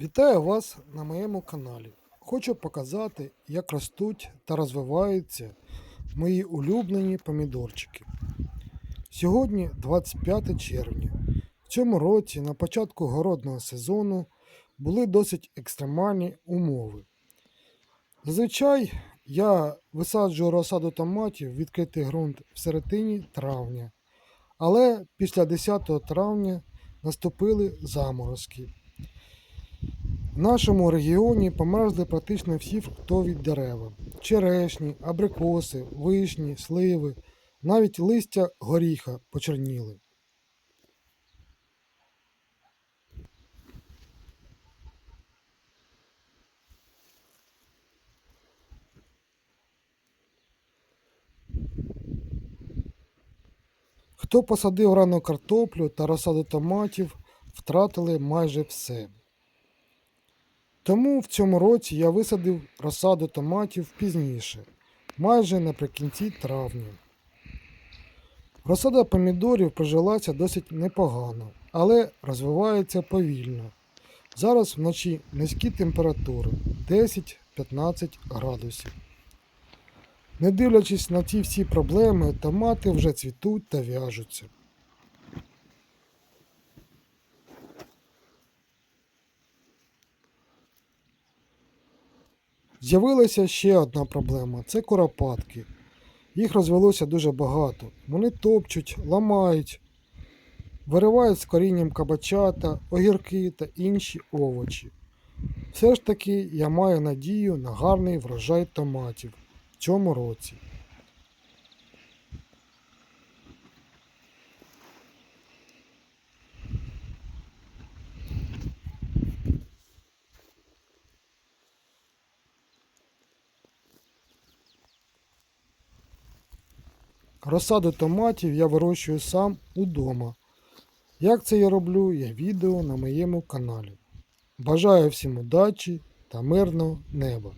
Вітаю вас на моєму каналі. Хочу показати, як ростуть та розвиваються мої улюблені помідорчики. Сьогодні 25 червня. В цьому році на початку городного сезону були досить екстремальні умови. Зазвичай я висаджую розсаду томатів в відкритий ґрунт в середині травня, але після 10 травня наступили заморозки. В нашому регіоні померзли практично всі фруктові дерева: черешні, абрикоси, вишні, сливи, навіть листя горіха почерніли. Хто посадив рано картоплю та розсаду томатів, втратили майже все. Тому в цьому році я висадив розсаду томатів пізніше, майже наприкінці травня. Розсада помідорів прижилася досить непогано, але розвивається повільно. Зараз вночі низькі температури 10-15 градусів. Не дивлячись на ці всі проблеми, томати вже цвітуть та в'яжуться. З'явилася ще одна проблема це куропатки. Їх розвелося дуже багато. Вони топчуть, ламають, виривають з корінням кабачата, огірки та інші овочі. Все ж таки я маю надію на гарний врожай томатів в цьому році. Розсаду томатів я вирощую сам удома. Як це я роблю, є відео на моєму каналі. Бажаю всім удачі та мирного неба!